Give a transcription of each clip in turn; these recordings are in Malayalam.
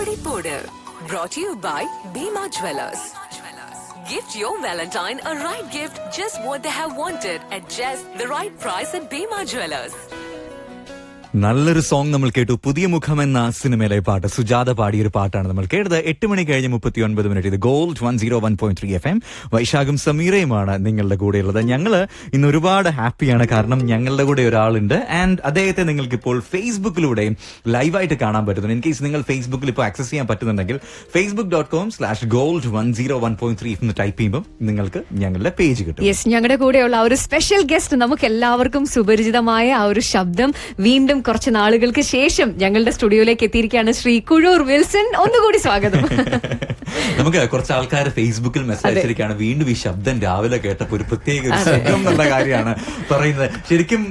Padipodu. Brought to you by Bima Jewelers. Gift your Valentine a right gift, just what they have wanted, at just the right price at Bima Jewelers. നല്ലൊരു സോങ് നമ്മൾ കേട്ടു. പുതിയ മുഖം എന്ന സിനിമയിലെ പാട്ട്. സുജാത പാടിയ ഒരു പാട്ടാണ് നമ്മൾ കേട്ടത്. എട്ട് മണി കഴിഞ്ഞ് മുപ്പത്തി ഒൻപത് മിനിറ്റ്. ഇത് gold one zero one point three F M വൈശാഖും സമീറയുമാണ് നിങ്ങളുടെ കൂടെയുള്ളത്. ഞങ്ങൾ ഇന്ന് ഒരുപാട് ഹാപ്പിയാണ്. കാരണം ഞങ്ങളുടെ കൂടെ ഒരാളുണ്ട്. ആൻഡ് അദ്ദേഹത്തെ നിങ്ങൾക്ക് ഇപ്പോൾ ഫേസ്ബുക്കിലൂടെയും ലൈവായിട്ട് കാണാൻ പറ്റുന്നുണ്ട്. ഇൻ കേസ് നിങ്ങൾ ഫേസ്ബുക്കിൽ ഇപ്പോൾ ആക്സസ് ചെയ്യാൻ പറ്റുന്നുണ്ടെങ്കിൽ Facebook dot com slash gold one zero one point three എന്ന് ടൈപ്പ് ചെയ്യുമ്പോൾ നിങ്ങൾക്ക് ഞങ്ങളുടെ പേജ് കിട്ടും. യെസ് ഞങ്ങളുടെ കൂടെയുള്ള ആ ഒരു സ്പെഷ്യൽ ഗസ്റ്റ് നമുക്ക് എല്ലാവർക്കും സുപരിചിതമായ ആ ഒരു ശബ്ദം വീണ്ടും കുറച്ച് നാളുകൾക്ക് ശേഷം ഞങ്ങളുടെ സ്റ്റുഡിയോയിലേക്ക് എത്തിയിരിക്കുകയാണ് ശ്രീ കുഴൂർ വിൽസൺ. ഒന്നുകൂടി സ്വാഗതം. നമുക്ക് കുറച്ച് ആൾക്കാർ ഫേസ്ബുക്കിൽ മെസ്സേജ് അയച്ചിരിക്കുകയാണ്. വീണ്ടും ഈ ശബ്ദം രാവിലെ കേട്ടപ്പോൾ ഒരു പ്രത്യേക ഒരു സുഖം എന്നുള്ള കാര്യമാണ് പറയുന്നത്. ശരിക്കും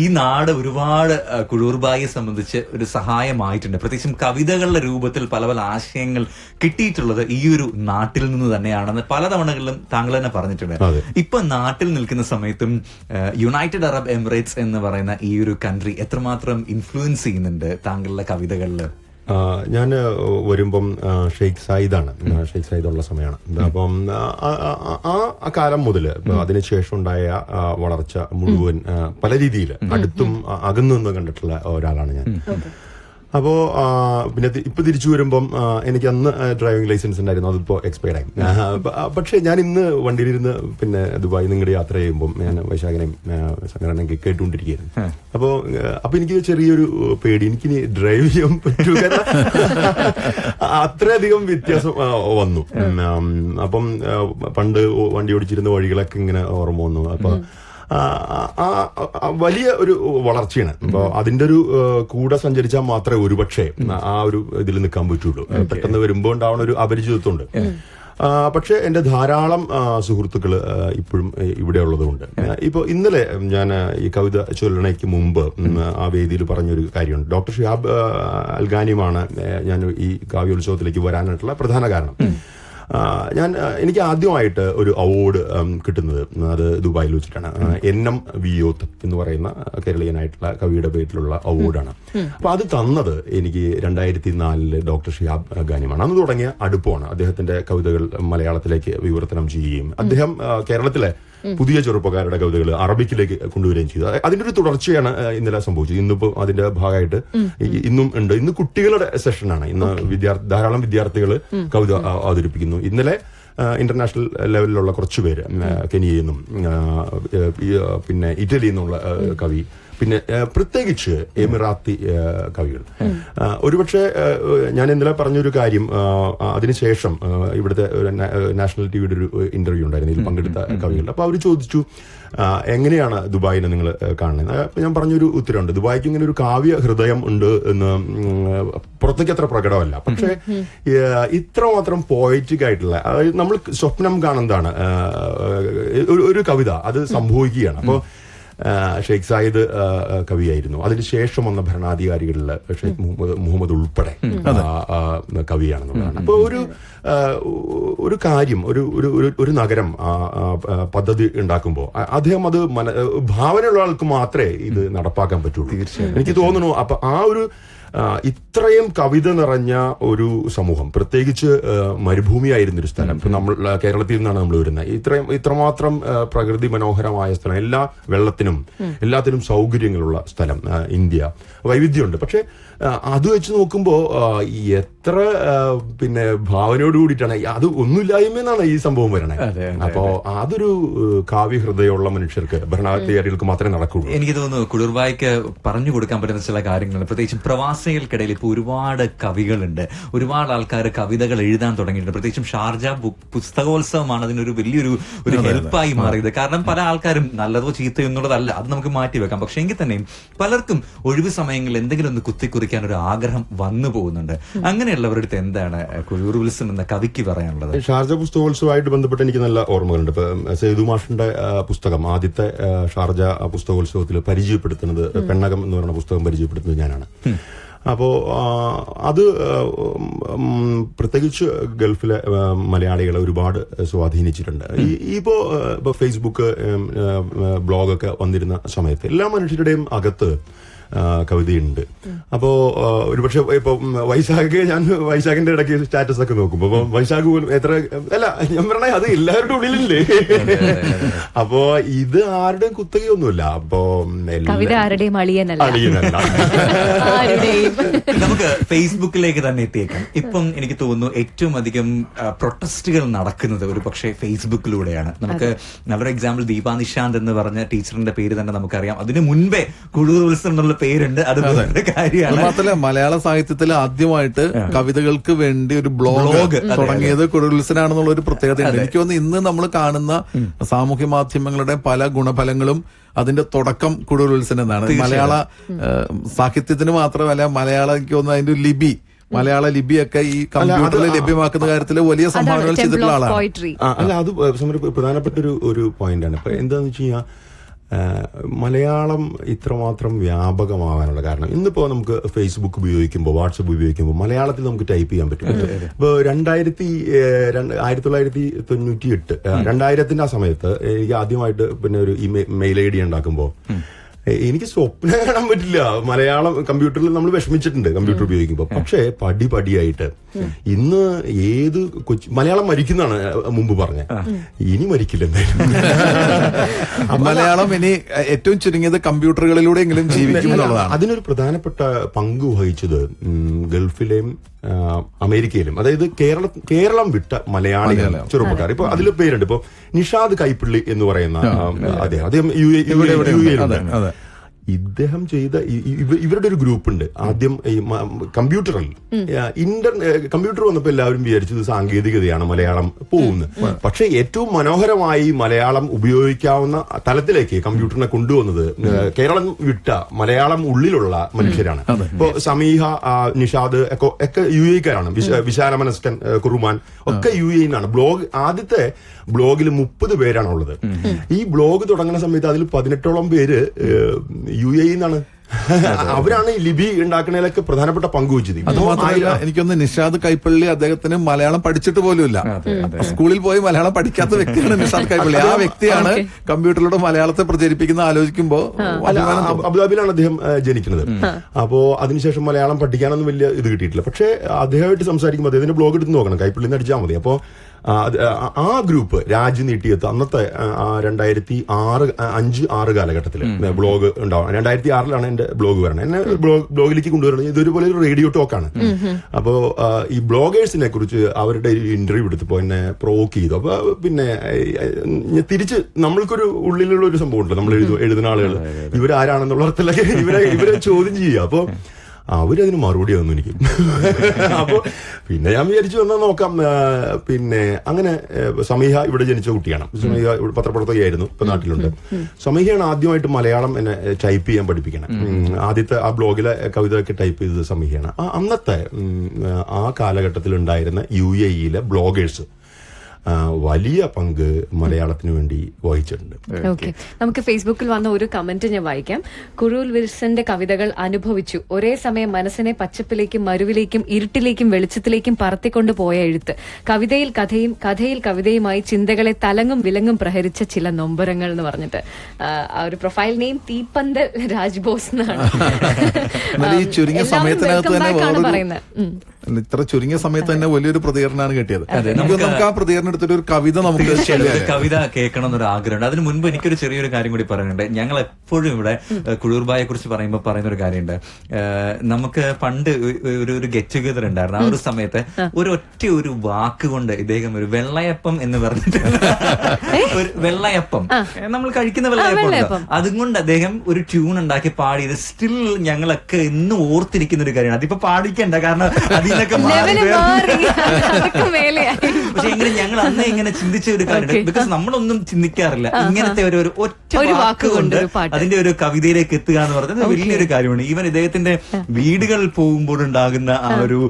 ഈ നാട് ഒരുപാട് കുഴൂർബായിയെ സംബന്ധിച്ച് ഒരു സഹായമായിട്ടുണ്ട്. പ്രത്യേകിച്ചും കവിതകളുടെ രൂപത്തിൽ പല പല ആശയങ്ങൾ കിട്ടിയിട്ടുള്ളത് ഈ ഒരു നാട്ടിൽ നിന്ന് തന്നെയാണെന്ന് പല തവണകളിലും താങ്കൾ തന്നെ പറഞ്ഞിട്ടുണ്ട്. ഇപ്പൊ നാട്ടിൽ നിൽക്കുന്ന സമയത്തും യുണൈറ്റഡ് അറബ് എമിറേറ്റ്സ് എന്ന് പറയുന്ന ഈ ഒരു കൺട്രി എത്രമാത്രം ഇൻഫ്ലുവൻസ് ചെയ്യുന്നുണ്ട് താങ്കളുടെ കവിതകളിൽ? ഞാൻ വരുമ്പം ഷെയ്ഖ് സായിദാണ്. ഷെയ്ഖ് സായിദ് ഉള്ള സമയമാണ് അപ്പം ആ, കാലം മുതൽ അതിനുശേഷം ഉണ്ടായ വളർച്ച മുഴുവൻ പല രീതിയിൽ അടുത്തും അകന്നു നിന്ന് കണ്ടിട്ടുള്ള ഒരാളാണ് ഞാൻ. അപ്പോ പിന്നെ ഇപ്പൊ തിരിച്ചു വരുമ്പം എനിക്ക് അന്ന് ഡ്രൈവിംഗ് ലൈസൻസ് ഉണ്ടായിരുന്നു. അതിപ്പോ എക്സ്പയർഡ് ആയി. പക്ഷെ ഞാൻ ഇന്ന് വണ്ടിയിലിരുന്ന് പിന്നെ ദുബായ് നിങ്ങളുടെ യാത്ര ചെയ്യുമ്പോൾ ഞാൻ വൈശാഖനെയും സംഘടന കേട്ടുകൊണ്ടിരിക്കുകയായിരുന്നു അപ്പോ അപ്പോൾ അപ്പൊ എനിക്ക് ചെറിയൊരു പേടി. എനിക്ക് ഡ്രൈവ് ചെയ്യാൻ പറ്റൂ. കാരണം അത്രയധികം വ്യത്യാസം വന്നു. അപ്പം പണ്ട് വണ്ടി ഓടിച്ചിരുന്ന വഴികളൊക്കെ ഇങ്ങനെ ഓർമ്മ വന്നു. അപ്പൊ ആ, വലിയ ഒരു വളർച്ചയാണ്. അപ്പോൾ അതിന്റെ ഒരു കൂടെ സഞ്ചരിച്ചാൽ മാത്രമേ ഒരുപക്ഷെ ആ ഒരു ഇതിൽ നിൽക്കാൻ പറ്റുള്ളൂ. പെട്ടെന്ന് വരുമ്പോൾ ഉണ്ടാവുന്ന ഒരു അപരിചിതത്വമുണ്ട്. പക്ഷേ എന്റെ ധാരാളം സുഹൃത്തുക്കൾ ഇപ്പോഴും ഇവിടെ ഉള്ളതുകൊണ്ട് ഇപ്പൊ ഇന്നലെ ഞാൻ ഈ കവിത ചൊല്ലണയ്ക്ക് മുമ്പ് ആ വേദിയിൽ പറഞ്ഞൊരു കാര്യമുണ്ട്. ഡോക്ടർ ഷിഹാബ് അൽഗാനിയുമാണ് ഞാൻ ഈ കാവ്യോത്സവത്തിലേക്ക് വരാനായിട്ടുള്ള പ്രധാന കാരണം. ഞാൻ എനിക്ക് ആദ്യമായിട്ട് ഒരു അവാർഡ് കിട്ടുന്നത് അത് ദുബായിൽ വെച്ചിട്ടാണ്. എൻ എം വിയോത്ത് എന്ന് പറയുന്ന കേരളീയനായിട്ടുള്ള കവിയുടെ പേരിലുള്ള അവാർഡാണ് അപ്പൊ അത് തന്നത് എനിക്ക് രണ്ടായിരത്തി നാലിൽ ഡോക്ടർ ഷിയാബ് ഗാനിമാണ് അന്ന് തുടങ്ങിയ അടുപ്പമാണ്. അദ്ദേഹത്തിന്റെ കവിതകൾ മലയാളത്തിലേക്ക് വിവർത്തനം ചെയ്യുകയും അദ്ദേഹം കേരളത്തിലെ പുതിയ ചെറുപ്പക്കാരുടെ കവിതകൾ അറബിക്കിലേക്ക് കൊണ്ടുവരികയും ചെയ്തു. അതിന്റെ ഒരു തുടർച്ചയാണ് ഇന്നലെ സംഭവിച്ചത്. ഇന്നിപ്പോ അതിന്റെ ഭാഗമായിട്ട് ഇന്നും ഉണ്ട്. ഇന്ന് കുട്ടികളുടെ സെഷനാണ്. ഇന്ന് വിദ്യാർത്ഥി ധാരാളം വിദ്യാർത്ഥികൾ കവിത അവതരിപ്പിക്കുന്നു. ഇന്നലെ ഇന്റർനാഷണൽ ലെവലിലുള്ള കുറച്ച് പേര് ഉം, ആ, കെനിയയിൽ നിന്നും പിന്നെ ഇറ്റലിയിൽ നിന്നുള്ള കവി പിന്നെ പ്രത്യേകിച്ച് എമിറാത്തി കവികൾ. ഒരുപക്ഷെ ഞാൻ ഇന്നലെ പറഞ്ഞൊരു കാര്യം അതിനുശേഷം ഇവിടുത്തെ നാഷണൽ ടിവിയുടെ ഒരു ഇന്റർവ്യൂ ഉണ്ടായിരുന്നു. ഇതിൽ പങ്കെടുത്ത കവികൾ. അപ്പൊ അവർ ചോദിച്ചു എങ്ങനെയാണ് ദുബായിനെ നിങ്ങൾ കാണുന്നത്? അപ്പൊ ഞാൻ പറഞ്ഞൊരു ഉത്തരവുണ്ട്. ദുബായിക്ക് ഇങ്ങനെ ഒരു കാവ്യ ഹൃദയം ഉണ്ട് എന്ന് പുറത്തേക്ക് അത്ര പ്രകടമല്ല. പക്ഷെ ഇത്ര ഇത്രമാത്രം പോയറ്റിക് ആയിട്ടുള്ള അതായത് നമ്മൾ സ്വപ്നം കാണുന്നതാണ് ഒരു- ഒരു കവിത അത് സംഭവിക്കുകയാണ്. അപ്പോൾ ഷെയ്ഖ് സായിദ് കവിയായിരുന്നു. അതിനുശേഷം വന്ന ഭരണാധികാരികളിൽ ഷെയ്ഖ് മുഹമ്മദ് ഉൾപ്പെടെ കവിയാണെന്നുള്ളതാണ് അപ്പോൾ ഒരു ഒരു കാര്യം ഒരു ഒരു ഒരു- നഗരം പദ്ധതി ഉണ്ടാക്കുമ്പോൾ അദ്ദേഹം അത് മന ഭാവനയുള്ള ആൾക്ക് മാത്രമേ ഇത് നടപ്പാക്കാൻ പറ്റുള്ളൂ. തീർച്ചയായും. എനിക്ക് തോന്നുന്നു അപ്പൊ ആ ഒരു ഇത്രയും കവിത നിറഞ്ഞ ഒരു സമൂഹം പ്രത്യേകിച്ച് മരുഭൂമിയായിരുന്നൊരു സ്ഥലം. ഇപ്പൊ നമ്മൾ കേരളത്തിൽ നിന്നാണ് നമ്മൾ വരുന്നത്. ഇത്രയും ഇത്രമാത്രം പ്രകൃതി മനോഹരമായ സ്ഥലം എല്ലാ വെള്ളത്തിനും എല്ലാത്തിനും സൗകര്യങ്ങളുള്ള സ്ഥലം ഇന്ത്യ. വൈവിധ്യമുണ്ട്. പക്ഷെ അത് വെച്ച് നോക്കുമ്പോൾ എത്ര പിന്നെ ഭാവനയോട് കൂടിയിട്ടാണ്. അത് ഒന്നുമില്ലായ്മ എന്നാണ് ഈ സംഭവം വരണേ. അപ്പോ അതൊരു കാവ്യ ഹൃദയമുള്ള മനുഷ്യർക്ക് ഭരണാധികാരികൾക്ക് മാത്രമേ നടക്കുള്ളൂ എനിക്ക് തോന്നുന്നു കുളിർബായിക്ക് പറഞ്ഞു കൊടുക്കാൻ പറ്റുന്ന ചില കാര്യങ്ങൾ പ്രത്യേകിച്ചും പ്രവാസികൾക്കിടയിൽ ഇപ്പോൾ ഒരുപാട് കവികളുണ്ട്. ഒരുപാട് ആൾക്കാർ കവിതകൾ എഴുതാൻ തുടങ്ങിയിട്ടുണ്ട്. പ്രത്യേകിച്ചും ഷാർജ പുസ്തകോത്സവമാണ് അതിനൊരു വലിയൊരു ഒരു ഹെൽപ്പായി മാറിയത്. കാരണം പല ആൾക്കാരും നല്ലതോ ചീത്തയോ എന്നുള്ളതല്ല അത് നമുക്ക് മാറ്റി വെക്കാം. പക്ഷെ എങ്കിൽ തന്നെയും പലർക്കും ഒഴിവ് സമയങ്ങളിൽ എന്തെങ്കിലും ഒന്ന് കുത്തിക്കുറിക്കാൻ ഒരു ആഗ്രഹം വന്നു പോകുന്നുണ്ട്. അങ്ങനെയുള്ളവരുടെ അടുത്ത് എന്താണ് കുഴൂർ വിൽസൺ എന്ന കവിക്ക് പറയാനുള്ളത്? ഷാർജ പുസ്തകോത്സവമായിട്ട് ബന്ധപ്പെട്ട് എനിക്ക് നല്ല ഓർമ്മകളുണ്ട്. ഇപ്പൊ സേതു മാഷിന്റെ പുസ്തകം ആദ്യത്തെ ഷാർജ പുസ്തകോത്സവത്തിൽ പരിചയപ്പെടുത്തുന്നത് പെണ്ണകം എന്ന് പറയുന്ന പുസ്തകം പരിചയപ്പെടുത്തുന്നത് ഞാനാണ്. അപ്പോ അത് പ്രത്യേകിച്ച് ഗൾഫിലെ മലയാളികളെ ഒരുപാട് സ്വാധീനിച്ചിട്ടുണ്ട്. ഇപ്പോൾ ഇപ്പോ ഇപ്പൊ ഫേസ്ബുക്ക് ബ്ലോഗൊക്കെ വന്നിരുന്ന സമയത്ത് എല്ലാ മനുഷ്യരുടെയും അകത്ത് കവിതയുണ്ട്. അപ്പോ ഒരുപക്ഷെ ഇപ്പൊ വൈശാഖ് ഞാൻ വൈശാഖിന്റെ ഇടയ്ക്ക് സ്റ്റാറ്റസ് ഒക്കെ നോക്കുമ്പോ അപ്പൊ വൈശാഖ് പോലും എത്ര അല്ല ഞാൻ പറഞ്ഞ അത് എല്ലാവരുടെ ഉള്ളിലില്ലേ? അപ്പോ ഇത് ആരുടെയും കുത്തകയൊന്നുമില്ല. അപ്പോ കവിത ആരുടെയും അളിയനല്ല. നമുക്ക് ഫേസ്ബുക്കിലേക്ക് തന്നെ എത്തിയേക്കാം. ഇപ്പം എനിക്ക് തോന്നുന്നു ഏറ്റവും അധികം പ്രൊട്ടസ്റ്റുകൾ നടക്കുന്നത് ഒരു പക്ഷേ ഫേസ്ബുക്കിലൂടെയാണ് നമുക്ക് നല്ലൊരു എക്സാമ്പിൾ ദീപാ നിശാന്ത് എന്ന് പറഞ്ഞ ടീച്ചറിന്റെ പേര് തന്നെ നമുക്കറിയാം. അതിന് മുൻപേ കൂടുതൽ ദിവസം എന്നുള്ള പേരുണ്ട് അത് വേറൊരു കാര്യമാണ്. മാത്രമല്ല മലയാള സാഹിത്യത്തിൽ ആദ്യമായിട്ട് കവിതകൾക്ക് വേണ്ടി ഒരു ബ്ലോഗ്, തുടങ്ങിയത് കുഴലുസനാണെന്നുള്ള ഒരു പ്രത്യേകതയുണ്ട്. എനിക്ക് തോന്നുന്നു ഇന്ന് നമ്മൾ കാണുന്ന സാമൂഹ്യ മാധ്യമങ്ങളുടെ പല ഗുണഫലങ്ങളും അതിന്റെ തുടക്കം കുഴലുത്സൻ എന്നാണ് മലയാള സാഹിത്യത്തിന് മാത്രമല്ല മലയാള എനിക്ക് തോന്നുന്നു അതിന്റെ ഒരു ലിപി മലയാള ലിപിയൊക്കെ ഈ കമ്പ്യൂട്ടറിൽ ലഭ്യമാക്കുന്ന കാര്യത്തിൽ വലിയ സംഭാവനകൾ ചെയ്തിട്ടുള്ള ആളാണ്. അല്ല അത് പ്രധാനപ്പെട്ട ഒരു ഒരു പോയിന്റാണ് ഇപ്പൊ എന്താന്ന് വെച്ച് കഴിഞ്ഞാൽ മലയാളം ഇത്രമാത്രം വ്യാപകമാകാനുള്ള കാരണം. ഇന്നിപ്പോ നമുക്ക് ഫേസ്ബുക്ക് ഉപയോഗിക്കുമ്പോൾ വാട്സപ്പ് ഉപയോഗിക്കുമ്പോൾ മലയാളത്തിൽ നമുക്ക് ടൈപ്പ് ചെയ്യാൻ പറ്റും. ഇപ്പൊ രണ്ടായിരത്തി ആയിരത്തി തൊള്ളായിരത്തി തൊണ്ണൂറ്റി എട്ട് രണ്ടായിരത്തിന്റെ ആ സമയത്ത് എനിക്ക് ആദ്യമായിട്ട് പിന്നെ ഒരു മെയിൽ ഐ ഡി ഉണ്ടാക്കുമ്പോൾ എനിക്ക് സ്വപ്നം കാണാൻ പറ്റില്ല. മലയാളം കമ്പ്യൂട്ടറിൽ നമ്മൾ വിഷമിച്ചിട്ടുണ്ട് കമ്പ്യൂട്ടർ ഉപയോഗിക്കുമ്പോൾ പക്ഷേ പടി പടിയായിട്ട് ഇന്ന് ഏത് കൊച്ചു മലയാളം മരിക്കുന്നതാണ് മുമ്പ് പറഞ്ഞത് ഇനി മരിക്കില്ല എന്തായാലും. മലയാളം ഇനി ഏറ്റവും ചുരുങ്ങിയത് കമ്പ്യൂട്ടറുകളിലൂടെയെങ്കിലും ജീവിക്കും എന്നുള്ളതാണ്. അതിനൊരു പ്രധാനപ്പെട്ട പങ്ക് വഹിച്ചത് ഗൾഫിലെയും അമേരിക്കയിലും. അതായത് കേരള കേരളം വിട്ട മലയാളികൾ ചെറുപ്പക്കാർ. ഇപ്പൊ അതിൽ പേരുണ്ട്. ഇപ്പൊ നിഷാദ് കൈപ്പിള്ളി എന്ന് പറയുന്ന അദ്ദേഹം അദ്ദേഹം U A- U A- U എയിലുണ്ട്. ഇദ്ദേഹം ചെയ്ത ഇവരുടെ ഒരു ഗ്രൂപ്പ് ഉണ്ട് ആദ്യം ഈ കമ്പ്യൂട്ടറിൽ. ഇന്റർ കമ്പ്യൂട്ടർ വന്നപ്പോൾ എല്ലാവരും വിചാരിച്ചത് സാങ്കേതികതയാണ് മലയാളം പോകുന്നത്. പക്ഷെ ഏറ്റവും മനോഹരമായി മലയാളം ഉപയോഗിക്കാവുന്ന തലത്തിലേക്ക് കമ്പ്യൂട്ടറിനെ കൊണ്ടുവന്നത് കേരളം വിട്ട മലയാളം ഉള്ളിലുള്ള മനുഷ്യരാണ്. ഇപ്പോ സമീഹ നിഷാദ് ഒക്കെ ഒക്കെ യു എക്കാരാണ് വിശാല മനസ്കൻ കുറുമാൻ ഒക്കെ യു എ നിന്നാണ് ബ്ലോഗ് ആദ്യത്തെ ബ്ലോഗിൽ മുപ്പത് പേരാണുള്ളത്. ഈ ബ്ലോഗ് തുടങ്ങുന്ന സമയത്ത് അതിൽ പതിനെട്ടോളം പേര് യു എ എന്നാണ് അവരാണ് ഈ ലിപി ഉണ്ടാക്കുന്നതിലൊക്കെ പ്രധാനപ്പെട്ട പങ്ക് വെച്ചത്. അത് മാത്രമല്ല എനിക്കൊന്ന് നിഷാദ് കൈപ്പള്ളി അദ്ദേഹത്തിന് മലയാളം പഠിച്ചിട്ട് പോലുമില്ല. സ്കൂളിൽ പോയി മലയാളം പഠിക്കാത്ത വ്യക്തിയാണ് നിഷാദ് കൈപ്പള്ളി. ആ വ്യക്തിയാണ് കമ്പ്യൂട്ടറിലൂടെ മലയാളത്തെ പ്രചരിപ്പിക്കുന്ന ആലോചിക്കുമ്പോ അല്ല അബുദാബിയിലാണ് അദ്ദേഹം ജനിക്കുന്നത്. അപ്പോ അതിനുശേഷം മലയാളം പഠിക്കാനൊന്നും വലിയ ഇത് കിട്ടിയിട്ടില്ല. പക്ഷേ അദ്ദേഹമായിട്ട് സംസാരിക്കുമ്പോൾ അദ്ദേഹത്തിന്റെ ബ്ലോഗ് എടുത്ത് നോക്കണം. കൈപ്പള്ളിന്ന് അടിച്ചാൽ മതി. അപ്പോ ആ, ഗ്രൂപ്പ് രാജ് നീട്ടിയെത്ത് അന്നത്തെ രണ്ടായിരത്തി ആറ് അഞ്ച് ആറ് കാലഘട്ടത്തിൽ ബ്ലോഗ് ഉണ്ടാവണം രണ്ടായിരത്തി ആറിലാണ് എന്റെ ബ്ലോഗ് വരണം. എന്നെ ബ്ലോഗ് ബ്ലോഗിലേക്ക് കൊണ്ടുവരണം ഇതൊരുപോലെ ഒരു റേഡിയോ ടോക്കാണ്. അപ്പോ ഈ ബ്ലോഗേഴ്സിനെ കുറിച്ച് അവരുടെ ഒരു ഇന്റർവ്യൂ എടുത്തപ്പോ എന്നെ പ്രോക്ക് ചെയ്തു. അപ്പൊ പിന്നെ തിരിച്ച് നമ്മൾക്കൊരു ഉള്ളിലുള്ള ഒരു സംഭവം ഉണ്ട് നമ്മൾ എഴുതു എഴുതുന്ന ആളുകൾ ഇവരാരാണെന്നുള്ള അർത്ഥത്തിലൊക്കെ ഇവരെ ഇവരെ ചോദ്യം ചെയ്യുക. അപ്പൊ അവരതിന് മറുപടി തന്നു എനിക്ക്. അപ്പോൾ പിന്നെ ഞാൻ വിചാരിച്ചു എന്നാൽ നോക്കാം. പിന്നെ അങ്ങനെ സമീഹ ഇവിടെ ജനിച്ച കുട്ടിയാണ്. സമീഹ ഇവിടെ പത്രപ്രവർത്തകയായിരുന്നു ഇപ്പൊ നാട്ടിലുണ്ട്. സമീഹയാണ് ആദ്യമായിട്ട് മലയാളം എന്നെ ടൈപ്പ് ചെയ്യാൻ പഠിപ്പിക്കണം. ആദ്യത്തെ ആ ബ്ലോഗിലെ കവിതയൊക്കെ ടൈപ്പ് ചെയ്തത് സമീഹയാണ്. അന്നത്തെ ആ കാലഘട്ടത്തിൽ ഉണ്ടായിരുന്ന യു എ ഇയിലെ ബ്ലോഗേഴ്സ് വലിയ പങ്ക് മലയാളത്തിന് വേണ്ടി വഹിച്ചിട്ടുണ്ട്. ഓക്കെ നമുക്ക് ഫേസ്ബുക്കിൽ വന്ന ഒരു കമന്റ് ഞാൻ വായിക്കാം. കുഴൂൽ വിൽസന്റെ കവിതകൾ അനുഭവിച്ചു. ഒരേ സമയം മനസ്സിനെ പച്ചപ്പിലേക്കും മരുവിലേക്കും ഇരുട്ടിലേക്കും വെളിച്ചത്തിലേക്കും പറത്തിക്കൊണ്ട് പോയ എഴുത്ത്. കവിതയിൽ കഥയും കഥയിൽ കവിതയുമായി ചിന്തകളെ തലങ്ങും വിലങ്ങും പ്രഹരിച്ച ചില നൊമ്പരങ്ങൾ എന്ന് പറഞ്ഞിട്ട്. ആ, ഒരു പ്രൊഫൈൽ നെയിം തീപ്പന്ത് രാജ്ബോസ് എന്നാണ്. പറയുന്നത്. ഇത്ര ചുരുങ്ങിയ സമയത്ത് തന്നെ വലിയൊരു പ്രതികരണമാണ് കിട്ടിയത്. നമുക്ക് ആ പ്രതികരണം എടുത്തിട്ട് ഒരു കവിത നമുക്ക് കവിത കേൾക്കണം എന്നൊരു ആഗ്രഹമുണ്ട്. അതിന് മുൻപ് എനിക്കൊരു ചെറിയൊരു കാര്യം കൂടി പറയാനുണ്ട്. ഞങ്ങൾ എപ്പോഴും ഇവിടെ കുളിർബായെ കുറിച്ച് പറയുമ്പോൾ പറയുന്ന ഒരു കാര്യമുണ്ട് നമുക്ക് പണ്ട് ഒരു ഒരു ഗെറ്റ് ടുഗദർ ഉണ്ടായിരുന്നു. ആ ഒരു സമയത്ത് ഒരു ഒറ്റ ഒരു വാക്ക് കൊണ്ട് ഇദ്ദേഹം ഒരു വെള്ളയപ്പം എന്ന് പറഞ്ഞിട്ട് ഒരു വെള്ളയപ്പം. നമ്മൾ കഴിക്കുന്ന വെള്ളയപ്പം വെള്ളയപ്പം. ഉണ്ടല്ലോ. അതും കൊണ്ട് അദ്ദേഹം ഒരു ട്യൂൺ ഉണ്ടാക്കി പാടിയത്. സ്റ്റിൽ ഞങ്ങളൊക്കെ ഇന്ന് ഓർത്തിരിക്കുന്ന ഒരു കാര്യമാണ്. അതിപ്പോ പാടിക്കണ്ട കാരണം അതിനൊക്കെ മാറി പക്ഷെ എങ്ങനെ ഞങ്ങൾ അന്ന് ഇങ്ങനെ ചിന്തിച്ച ഒരു കാര്യമുണ്ട് ബിക്കോസ് നമ്മളൊന്നും ചിന്തിക്കാറില്ല. ഇങ്ങനത്തെ ഒരു ഒറ്റ ഒരു വാക്ക് കൊണ്ട്. അതിന്റെ ഒരു കവിതയിലേക്ക് എത്തുക എന്ന് പറയുന്നത് വലിയൊരു കാര്യമാണ്. ഈവൻ ഇദ്ദേഹത്തിന്റെ വീടുകളിൽ പോകുമ്പോൾ ഉണ്ടാകുന്ന ആ ഒരു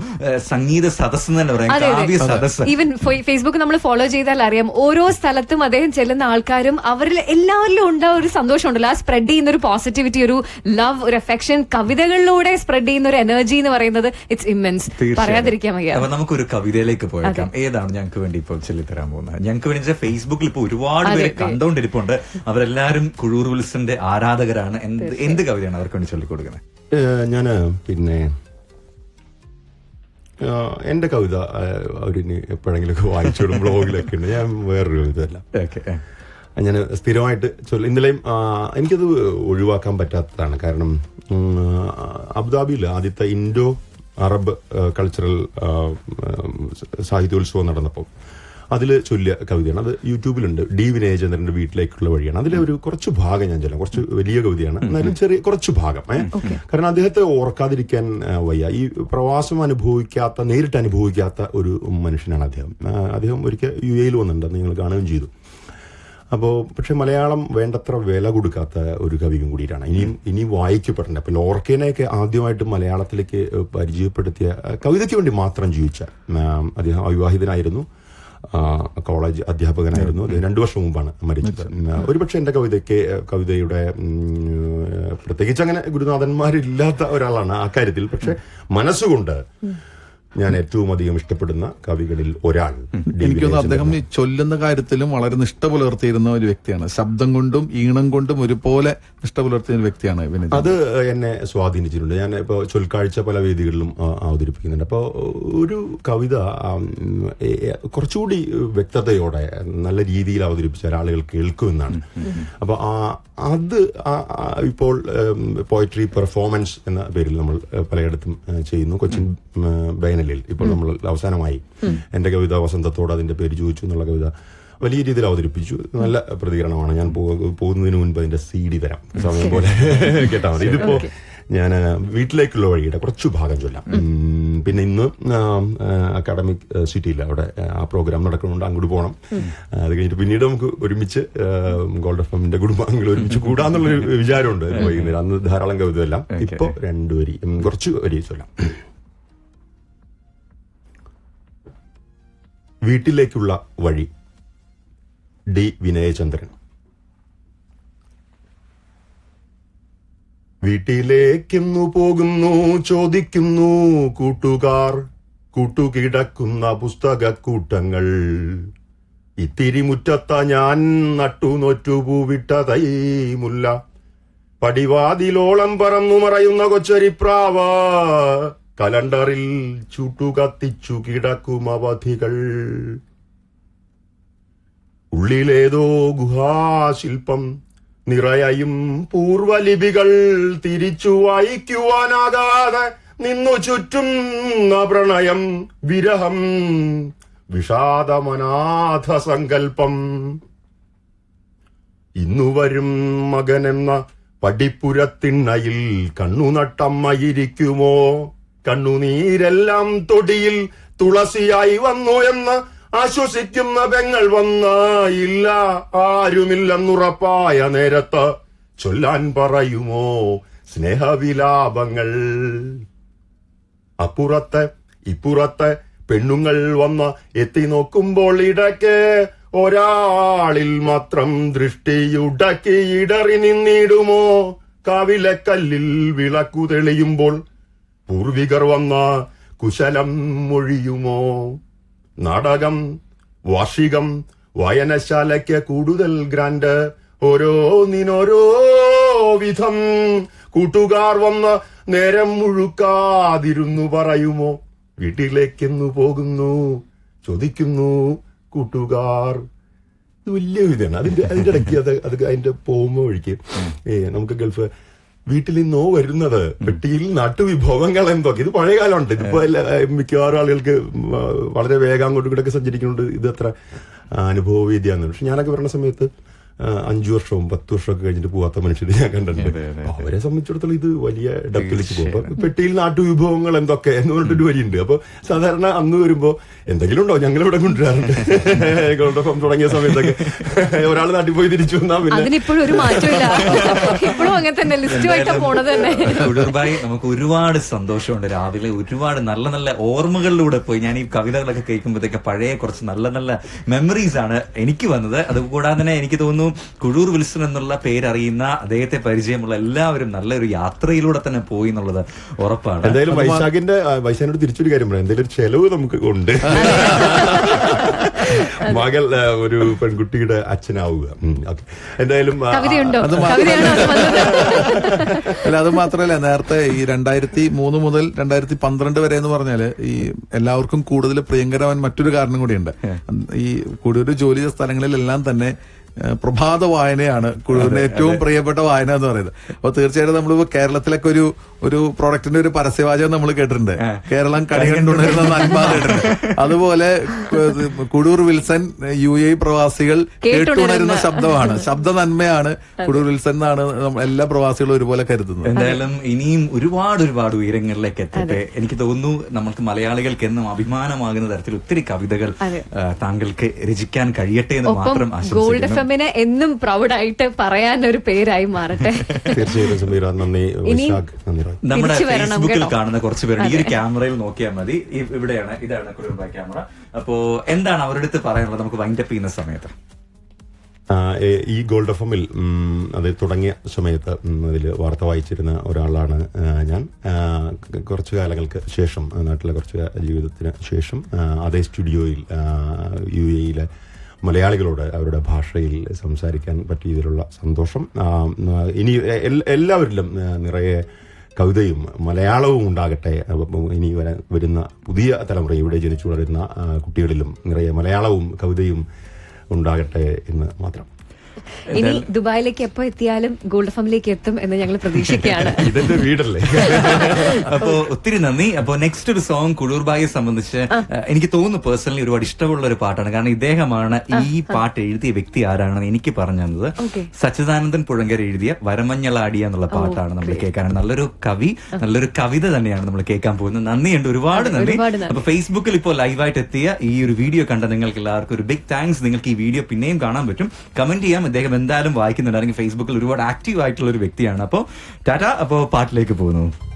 സംഗീത സദസ് എന്ന് പറയാം. കാവ്യ സദസ് ഈവൻ ഫേസ്ബുക്ക് നമ്മൾ ഫോളോ ചെയ്താൽ അറിയാം. ഓരോ സ്ഥലത്തും അദ്ദേഹം ചെല്ലുന്ന ആൾക്കാരും അവരിൽ എല്ലാവരിലും ഉണ്ടാവും ഒരു സന്തോഷം ഉണ്ടല്ലോ ആ സ്പ്രെഡ് ചെയ്യുന്ന ഒരു പോസിറ്റിവിറ്റി ഒരു ലവ് ഒരു അഫെക്ഷൻ കവിതകളിലൂടെ സ്പ്രെഡ് ചെയ്യുന്ന ഒരു എനർജി എന്ന് പറയുന്നത് ഇറ്റ്സ് ഇമ്മൻസ് പറയാതിരിക്കാൻ വയ്യ. അപ്പൊ നമുക്കൊരു കവിതയിലേക്ക് പോയേക്കാം. ഏതാണ് ഞങ്ങൾക്ക് വേണ്ടി ഇപ്പോൾ ചൊല്ലിത്തരാൻ പോകുന്നത്? ഞങ്ങൾക്ക് വേണ്ടി ഫേസ്ബുക്കിൽ ഇപ്പൊ ഒരുപാട് പേര് കണ്ടോണ്ടിരിപ്പുണ്ട്. അവരെല്ലാരും കുഴൂർ വിൽസന്റെ ആരാധകരാണ്. എന്ത് എന്ത് കവിതയാണ് അവർക്ക് വേണ്ടി ചൊല്ലിക്കൊടുക്കുന്നത്? ഞാൻ പിന്നെ എന്റെ കവിത അവരിനി എപ്പോഴെങ്കിലുമൊക്കെ വായിച്ചോടും ബ്ലോഗിലൊക്കെ ഉണ്ട് ഞാൻ വേറൊരു കവിതയല്ല. ഓക്കെ. ഞാൻ സ്ഥിരമായിട്ട് ചൊല്ലി ഇന്നലെയും എനിക്കത് ഒഴിവാക്കാൻ പറ്റാത്തതാണ്. കാരണം അബുദാബിയിൽ ആദ്യത്തെ ഇൻഡോ അറബ് കൾച്ചറൽ സാഹിത്യോത്സവം നടന്നപ്പോൾ. അതിൽ ചൊല്ലിയ കവിതയാണ്. അത് യൂട്യൂബിലുണ്ട്. ഡി വിനയചന്ദ്രന്റെ വീട്ടിലേക്കുള്ള വഴിയാണ്. അതിലെ ഒരു കുറച്ച് ഭാഗം ഞാൻ ചൊല്ലാം. കുറച്ച് വലിയ കവിതയാണ്. എന്നാലും ചെറിയ കുറച്ച് ഭാഗം ഏഹ് കാരണം അദ്ദേഹത്തെ ഓർക്കാതിരിക്കാൻ വയ്യ. ഈ പ്രവാസം അനുഭവിക്കാത്ത നേരിട്ട് അനുഭവിക്കാത്ത ഒരു മനുഷ്യനാണ് അദ്ദേഹം. അദ്ദേഹം ഒരിക്കൽ യു എയിൽ വന്നിട്ടുണ്ട്. നിങ്ങൾ കാണുകയും ചെയ്തു. അപ്പോൾ പക്ഷെ മലയാളം വേണ്ടത്ര വില കൊടുക്കാത്ത ഒരു കവിയും കൂടിയിട്ടാണ്. ഇനിയും ഇനിയും വായിക്കപ്പെടേണ്ട അപ്പോൾ ലോർക്കേനെയൊക്കെ ആദ്യമായിട്ട് മലയാളത്തിലേക്ക് പരിചയപ്പെടുത്തിയ കവിതയ്ക്ക് വേണ്ടി മാത്രം ജീവിച്ച അദ്ദേഹം അവിവാഹിതനായിരുന്നു. കോളേജ് അധ്യാപകനായിരുന്നു. അദ്ദേഹം രണ്ടു വർഷം മുമ്പാണ് മരിച്ചത്. ഒരുപക്ഷെ എന്റെ കവിതയ്ക്ക് കവിതയുടെ പ്രത്യേകിച്ച് അങ്ങനെ ഗുരുനാഥന്മാരില്ലാത്ത ഒരാളാണ് ആ കാര്യത്തിൽ. പക്ഷെ മനസ്സുകൊണ്ട് ഞാൻ ഏറ്റവും അധികം ഇഷ്ടപ്പെടുന്ന കവികളിൽ ഒരാൾ എനിക്കൊന്ന് എനിക്ക് അദ്ദേഹം ഈ ചൊല്ലുന്ന കാര്യത്തിലും വളരെ നിഷ്ഠ പുലർത്തിയിരുന്ന ഒരു വ്യക്തിയാണ്. ശബ്ദം കൊണ്ടും ഈണം കൊണ്ടും ഒരുപോലെ നിഷ്ഠ പുലർത്തിയ വ്യക്തിയാണ് അത് എന്നെ സ്വാധീനിച്ചിട്ടുണ്ട്. ഞാൻ ഇപ്പോൾ ചൊൽക്കാഴ്ച പല വേദികളിലും അവതരിപ്പിക്കുന്നുണ്ട്. അപ്പോൾ ഒരു കവിത കുറച്ചുകൂടി വ്യക്തതയോടെ നല്ല രീതിയിൽ അവതരിപ്പിച്ചാൽ ആളുകൾ കേൾക്കുമെന്നാണ്. അപ്പോൾ ആ അത് ഇപ്പോൾ പോയട്രി പെർഫോമൻസ് എന്ന പേരിൽ നമ്മൾ പലയിടത്തും ചെയ്യുന്നു. കൊച്ചിൻ ഉം, ബൈനലിൽ ഇപ്പോൾ നമ്മൾ അവസാനമായി എന്റെ കവിത വസന്തത്തോട് അതിന്റെ പേര് ചോദിച്ചു എന്നുള്ള കവിത വലിയ രീതിയിൽ അവതരിപ്പിച്ചു. നല്ല പ്രതികരണമാണ്. ഞാൻ പോകുന്നതിന് മുൻപ് അതിന്റെ സി ഡി തരാം സമയം പോലെ കേട്ടാ മതി. ഇതിപ്പോ ഞാൻ വീട്ടിലേക്കുള്ള വഴിയുടെ കുറച്ചു ഭാഗം ചൊല്ലാം. പിന്നെ ഇന്ന് അക്കാഡമിക് സിറ്റിയിൽ അവിടെ ആ, പ്രോഗ്രാം നടക്കുന്നുണ്ട് അങ്ങോട്ട് പോകണം അത് കഴിഞ്ഞിട്ട് പിന്നീട് നമുക്ക് ഒരുമിച്ച് ഗോൾഡ് എഫ് എമ്മിന്റെ കുടുംബാംഗങ്ങൾ ഒരുമിച്ച് കൂടാന്നുള്ളൊരു വിചാരമുണ്ട്. വൈകുന്നേരം. അന്ന് ധാരാളം കവിതയെല്ലാം ഇപ്പോൾ ഇപ്പൊ രണ്ടു വരി ഉം, കുറച്ച് വരി ചൊല്ലാം. വീട്ടിലേക്കുള്ള വഴി. ഡി വിനയചന്ദ്രൻ. വീട്ടിലേക്കെന്നു പോകുന്നു ചോദിക്കുന്നു കൂട്ടുകാർ കൂട്ടുകിടക്കുന്ന പുസ്തകക്കൂട്ടങ്ങൾ. ഇത്തിരി മുറ്റത്ത ഞാൻ നട്ടു നോറ്റു പൂവിട്ട തൈ മുല്ല. പടിവാതിലോളം പറന്നു മറയുന്ന കൊച്ചരിപ്രാവ. കലണ്ടറിൽ ചുട്ടുകത്തിച്ചു കിടക്കും അവധികൾ. ഉള്ളിലേതോ ഗുഹാശില്പം നിറയയും പൂർവലിപികൾ തിരിച്ചു വായിക്കുവാനാകാതെ നിന്നു ചുറ്റും പ്രണയം വിരഹം വിഷാദമനാഥ സങ്കൽപ്പം ഇന്നു വരും മകനെന്ന പടിപ്പുരത്തിണ്ണയിൽ കണ്ണുനട്ടമ്മയിരിക്കുമോ? കണ്ണുനീരെല്ലാം തൊടിയിൽ തുളസിയായി വന്നു എന്ന് ആശ്വസിക്കുന്ന പെങ്ങൾ വന്ന ഇല്ല ആരുമില്ലെന്നുറപ്പായ നേരത്ത് ചൊല്ലാൻ പറയുമോ സ്നേഹവിലാപങ്ങൾ? അപ്പുറത്തെ ഇപ്പുറത്തെ പെണ്ണുങ്ങൾ വന്ന് എത്തി നോക്കുമ്പോൾ ഇടയ്ക്ക് ഒരാളിൽ മാത്രം ദൃഷ്ടിയുടക്കി ഇടറി നിന്നിടുമോ? കവിലക്കല്ലിൽ വിളക്കു തെളിയുമ്പോൾ പൂർവികർ വന്ന കുശലം മൊഴിയുമോ? നാടകം വാർഷികം വായനശാലയ്ക്ക് കൂടുതൽ ഗ്രാൻഡ്. ഓരോന്നിനോരോ വിധം കൂട്ടുകാർ വന്ന് നേരം മുഴുക്കാതിരുന്നു പറയുമോ? വീട്ടിലേക്കെന്നു പോകുന്നു ചോദിക്കുന്നു കൂട്ടുകാർ. ഇത് വലിയ ഇതാണ്. അതിന്റെ അതിന്റെ ഇടയ്ക്ക് അത് അത് അതിന്റെ പോകുമ്പോഴേക്ക് നമുക്ക് ഗൾഫ് വീട്ടിൽ നിന്നോ വരുന്നത്. പെട്ടിയിൽ നാട്ടുവിഭവങ്ങൾ എന്തൊക്കെ? ഇത് പഴയ കാലമുണ്ട് ഇതിപ്പോ മിക്കവാറും ആളുകൾക്ക് വളരെ വേഗം അങ്ങോട്ടും ഇങ്ങോട്ടൊക്കെ സഞ്ചരിക്കുന്നുണ്ട്. ഇത് അത്ര അനുഭവവേദ്യാന്ന്. പക്ഷെ ഞാനൊക്കെ പറഞ്ഞ സമയത്ത് അഞ്ചു വർഷവും പത്ത് വർഷമൊക്കെ കഴിഞ്ഞിട്ട് പോവാത്ത മനുഷ്യരെ ഞാൻ കണ്ടിട്ടുണ്ട്. അവരെ സംബന്ധിച്ചിടത്തോളം ഇത് വലിയ ഡപ്പിലേക്ക് പോകും. അപ്പൊ പെട്ടിയിൽ നാട്ടുവിഭവങ്ങൾ എന്തൊക്കെ എന്ന് പറഞ്ഞിട്ടൊരു വരിയുണ്ട്. അപ്പൊ സാധാരണ അന്ന് വരുമ്പോ എന്തെങ്കിലും ഉണ്ടോ? ഞങ്ങൾ ഇവിടെ കൊണ്ടുവരാറുണ്ട്. ഗോൾഡോഫം തുടങ്ങിയ സമയത്തൊക്കെ ഒരാൾ നാട്ടിൽ പോയി തിരിച്ചു വന്നാ പിന്നെ നമുക്ക് ഒരുപാട് സന്തോഷമുണ്ട് രാവിലെ. ഒരുപാട് നല്ല നല്ല ഓർമ്മകളിലൂടെ പോയി. ഞാൻ ഈ കവിതകളൊക്കെ കേൾക്കുമ്പോഴത്തേക്ക് പഴയ കുറച്ച് നല്ല നല്ല മെമ്മറീസ് ആണ് എനിക്ക് വന്നത്. അതുകൂടാതെ തന്നെ എനിക്ക് തോന്നുന്നു തോന്നുന്നു കുഴൂർ വിൽസൺ എന്നുള്ള പേരറിയുന്ന അദ്ദേഹത്തെ പരിചയമുള്ള എല്ലാവരും നല്ലൊരു യാത്രയിലൂടെ തന്നെ പോയി എന്നുള്ളത് ഉറപ്പാണ്. എന്തായാലും വൈശാഖിന്റെ വൈശാഖിനോട് തിരിച്ചൊരു കാര്യം പറയാം. എന്തായാലും ഒരു ചെലവ് നമുക്ക് ഉണ്ട് മകൾ ഒരു പെൺകുട്ടിയുടെ അച്ഛനാവുക. എന്തായാലും കവിതയുണ്ടോ? അത് അല്ല മാത്രമല്ല നേരത്തെ ഈ രണ്ടായിരത്തി മൂന്ന് മുതൽ രണ്ടായിരത്തി പന്ത്രണ്ട് വരെ എന്ന് പറഞ്ഞാൽ ഈ എല്ലാവർക്കും കൂടുതൽ പ്രിയങ്കരമാൻ മറ്റൊരു കാരണം കൂടിയുണ്ട്. ഈ കൂടുതൽ ജോലി സ്ഥലങ്ങളിലെല്ലാം തന്നെ പ്രഭാത വായനയാണ് കുഴുവിന്റെ ഏറ്റവും പ്രിയപ്പെട്ട വായന എന്ന് പറയുന്നത്. അപ്പൊ തീർച്ചയായിട്ടും നമ്മളിപ്പോ കേരളത്തിലൊക്കെ ഒരു ഒരു പ്രോഡക്റ്റിന്റെ ഒരു പരസ്യവാചകം നമ്മൾ കേട്ടിട്ടുണ്ട്. കേരളം കണി കണ്ടുണ്ടായിരുന്ന നന്മ അതുപോലെ കുടൂർ വിൽസൺ യു എ പ്രവാസികൾ കേട്ടുണരുന്ന ശബ്ദമാണ്. ശബ്ദ നന്മയാണ് കുടൂർ വിൽസൺ എന്നാണ് എല്ലാ പ്രവാസികളും ഒരുപോലെ കരുതുന്നത്. എന്തായാലും ഇനിയും ഒരുപാട് ഒരുപാട് ഉയരങ്ങളിലേക്ക് എത്തട്ടെ. എനിക്ക് തോന്നുന്നു നമ്മൾക്ക് മലയാളികൾക്ക് എന്നും അഭിമാനമാകുന്ന തരത്തിൽ ഒത്തിരി കവിതകൾ താങ്കൾക്ക് രചിക്കാൻ കഴിയട്ടെ എന്ന് മാത്രം ആശംസിക്കുന്നു. എഫെമ്മിനെ എന്നും പ്രൗഡായിട്ട് പറയാൻ ഒരു പേരായി മാറട്ടെ. തീർച്ചയായിട്ടും നന്ദി. നമ്മുടെ ഫേസ്ബുക്കിൽ കാണുന്ന കുറച്ച് പേരുണ്ട്. ഈ ഒരു ക്യാമറയിൽ നോക്കിയാൽ മതി. ഇവിടെയാണ് ഇതാണ് കുടുംബ ക്യാമറ. അപ്പോ എന്താണ് അവരുടെ അടുത്ത് പറയാനുള്ളത്? നമുക്ക് വൈൻഡപ്പ് ചെയ്യുന്ന സമയത്ത്. ഈ ഗോൾഡ് എഫ് എമ്മിൽ അത് തുടങ്ങിയ സമയത്ത് അതിൽ വാർത്ത വായിച്ചിരുന്ന ഒരാളാണ് ഞാൻ. കുറച്ചു കാലങ്ങൾക്ക് ശേഷം നാട്ടിലെ കുറച്ച് ജീവിതത്തിന് ശേഷം അതേ സ്റ്റുഡിയോയിൽ യു എയിലെ മലയാളികളോട് അവരുടെ ഭാഷയിൽ സംസാരിക്കാൻ പറ്റിയതിലുള്ള സന്തോഷം. ഇനി എല്ലാവരിലും നിറയെ കവിതയും മലയാളവും ഉണ്ടാകട്ടെ. ഇനി വരുന്ന പുതിയ തലമുറ ഇവിടെ ജനിച്ചു വളരുന്ന കുട്ടികളിലും നിറയെ മലയാളവും കവിതയും ഉണ്ടാകട്ടെ എന്ന് മാത്രം. ഇനി ദുബായിലേക്ക് എപ്പോ എത്തിയാലും ഗോൾഡ് ഫാമിലേക്ക് എത്തും എന്ന് ഞങ്ങൾ പ്രതീക്ഷിക്കുകയാണ്. ഇതെന്റെ വീടല്ലേ? അപ്പോ ഒത്തിരി നന്ദി. അപ്പോ നെക്സ്റ്റ് ഒരു സോങ് കുളൂർബായെ സംബന്ധിച്ച് എനിക്ക് തോന്നുന്നു പേഴ്സണലി ഒരുപാട് ഇഷ്ടമുള്ള ഒരു പാട്ടാണ്. കാരണം ഇദ്ദേഹമാണ് ഈ പാട്ട് എഴുതിയ വ്യക്തി ആരാണെന്ന് എനിക്ക് പറഞ്ഞു തന്നത്. സച്ചിദാനന്ദൻ പുഴങ്കർ എഴുതിയ വരമഞ്ഞളാടിയ എന്നുള്ള പാട്ടാണ് നമ്മൾ കേൾക്കാൻ നല്ലൊരു കവി നല്ലൊരു കവിത തന്നെയാണ് നമ്മൾ കേൾക്കാൻ പോകുന്നത്. നന്ദിയുണ്ട് ഒരുപാട് നന്ദി. ഒരുപാട് നന്ദി. അപ്പൊ ഫേസ്ബുക്കിൽ ഇപ്പോൾ ലൈവായിട്ട് എത്തിയ ഈ ഒരു വീഡിയോ കണ്ട നിങ്ങൾക്ക് എല്ലാവർക്കും ഒരു ബിഗ് താങ്ക്സ് നിങ്ങൾക്ക് ഈ വീഡിയോ പിന്നെയും കാണാൻ പറ്റും. കമന്റ് ചെയ്യാം. അദ്ദേഹം എന്തായാലും വായിക്കുന്നുണ്ട്. അല്ലെങ്കിൽ ഫേസ്ബുക്കിൽ ഒരുപാട് ആക്റ്റീവ് ആയിട്ടുള്ള ഒരു വ്യക്തിയാണ്. അപ്പോൾ ടാറ്റ അപ്പോൾ പാട്ടിലേക്ക് പോകുന്നു.